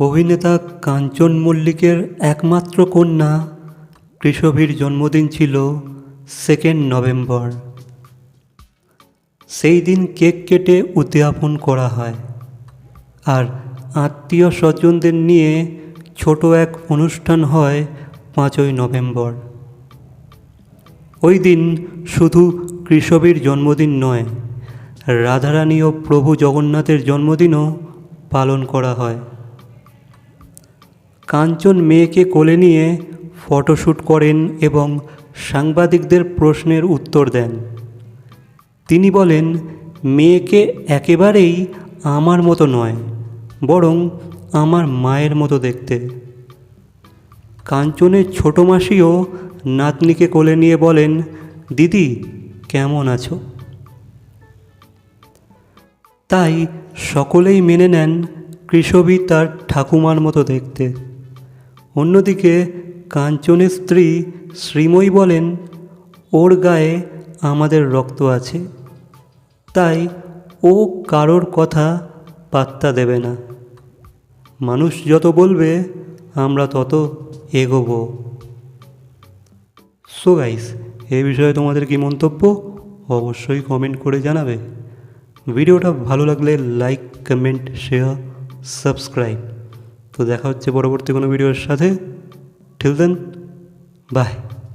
অভিনেতা কাঞ্চন মল্লিকের একমাত্র কন্যা কৃষভীর জন্মদিন ছিল সেকেন্ড নভেম্বর সেই দিন কেক কেটে উদযাপন করা হয়। আর আত্মীয় স্বজনদের নিয়ে ছোট এক অনুষ্ঠান হয় পাঁচই নভেম্বর ওই দিন শুধু কৃষভীর জন্মদিন নয়, রাধারানী ও প্রভু জগন্নাথের জন্মদিনও পালন করা হয়। কাঞ্চন মেয়েকে কোলে নিয়ে ফটোশ্যুট করেন এবং সাংবাদিকদের প্রশ্নের উত্তর দেন। তিনি বলেন, মেয়েকে একেবারেই আমার মতো নয়, বরং আমার মায়ের মতো দেখতে। কাঞ্চনের ছোট মাসিও নাতনিকে কোলে নিয়ে বলেন, দিদি, কেমন আছো? তাই সকলেই মেনে নেন কৃষবী তার ঠাকুমার মতো দেখতে। অন্যদিকে কাঞ্চনের স্ত্রী শ্রীময়ী বলেন, ওর গায়ে আমাদের রক্ত আছে। তাই ও কারোর কথা পাত্তা দেবে না। মানুষ যত বলবে, আমরা তত এগোবো। সো গাইস এ বিষয়ে তোমাদের কি মন্তব্য? অবশ্যই কমেন্ট করে জানাবে। ভিডিওটা ভালো লাগলে লাইক কমেন্ট শেয়ার সাবস্ক্রাইব তো দেখা হচ্ছে পরবর্তী কোনো ভিডিওর সাথে। ঠিক দেন বাই